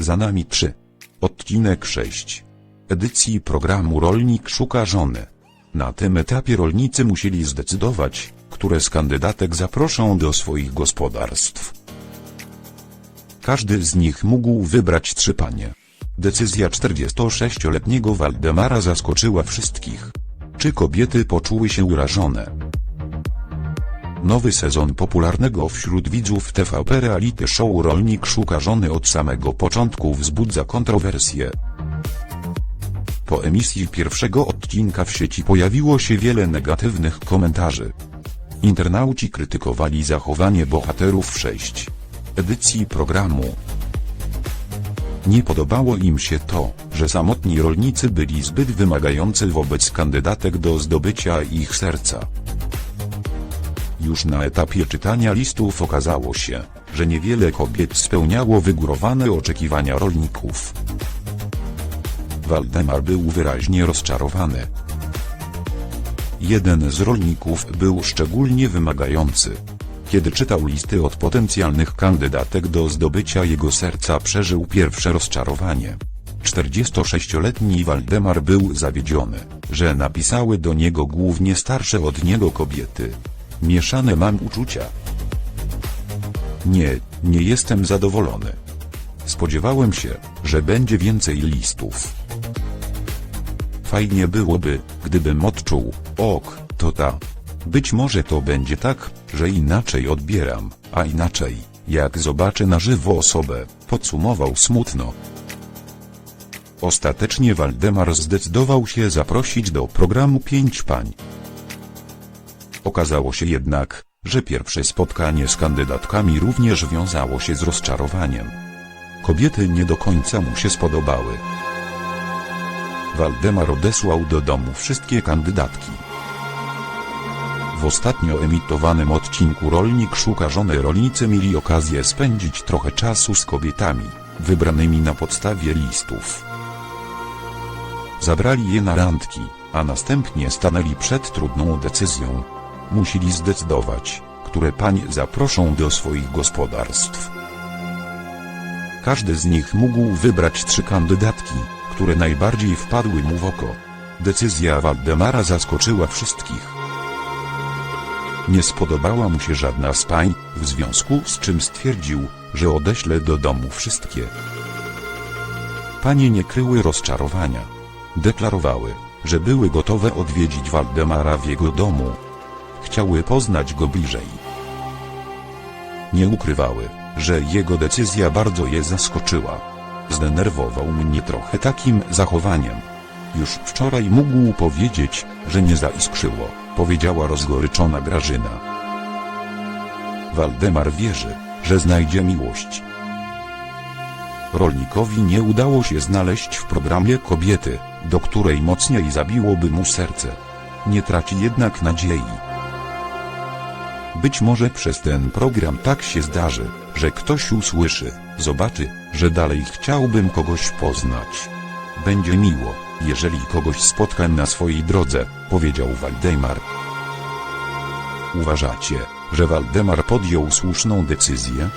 Za nami 3. Odcinek 6. Edycji programu Rolnik szuka żony. Na tym etapie rolnicy musieli zdecydować, które z kandydatek zaproszą do swoich gospodarstw. Każdy z nich mógł wybrać trzy panie. Decyzja 46-letniego Waldemara zaskoczyła wszystkich. Czy kobiety poczuły się urażone? Nowy sezon popularnego wśród widzów TVP reality show Rolnik szuka żony od samego początku wzbudza kontrowersje. Po emisji pierwszego odcinka w sieci pojawiło się wiele negatywnych komentarzy. Internauci krytykowali zachowanie bohaterów 6 edycji programu. Nie podobało im się to, że samotni rolnicy byli zbyt wymagający wobec kandydatek do zdobycia ich serca. Już na etapie czytania listów okazało się, że niewiele kobiet spełniało wygórowane oczekiwania rolników. Waldemar był wyraźnie rozczarowany. Jeden z rolników był szczególnie wymagający. Kiedy czytał listy od potencjalnych kandydatek do zdobycia jego serca przeżył pierwsze rozczarowanie. 46-letni Waldemar był zawiedziony, że napisały do niego głównie starsze od niego kobiety. Mieszane mam uczucia. Nie, nie jestem zadowolony. Spodziewałem się, że będzie więcej listów. Fajnie byłoby, gdybym odczuł, ok, to ta. Być może to będzie tak, że inaczej odbieram, a inaczej, jak zobaczę na żywo osobę, podsumował smutno. Ostatecznie Waldemar zdecydował się zaprosić do programu pięć pań. Okazało się jednak, że pierwsze spotkanie z kandydatkami również wiązało się z rozczarowaniem. Kobiety nie do końca mu się spodobały. Waldemar odesłał do domu wszystkie kandydatki. W ostatnio emitowanym odcinku Rolnik szuka żony rolnicy mieli okazję spędzić trochę czasu z kobietami, wybranymi na podstawie listów. Zabrali je na randki, a następnie stanęli przed trudną decyzją. Musieli zdecydować, które panie zaproszą do swoich gospodarstw. Każdy z nich mógł wybrać trzy kandydatki, które najbardziej wpadły mu w oko. Decyzja Waldemara zaskoczyła wszystkich. Nie spodobała mu się żadna z pań, w związku z czym stwierdził, że odeśle do domu wszystkie. Panie nie kryły rozczarowania. Deklarowały, że były gotowe odwiedzić Waldemara w jego domu. Chciały poznać go bliżej. Nie ukrywały, że jego decyzja bardzo je zaskoczyła. Zdenerwował mnie trochę takim zachowaniem. Już wczoraj mógł powiedzieć, że nie zaiskrzyło, powiedziała rozgoryczona Grażyna. Waldemar wierzy, że znajdzie miłość. Rolnikowi nie udało się znaleźć w programie kobiety, do której mocniej zabiłoby mu serce. Nie traci jednak nadziei. Być może przez ten program tak się zdarzy, że ktoś usłyszy, zobaczy, że dalej chciałbym kogoś poznać. Będzie miło, jeżeli kogoś spotkam na swojej drodze, powiedział Waldemar. Uważacie, że Waldemar podjął słuszną decyzję?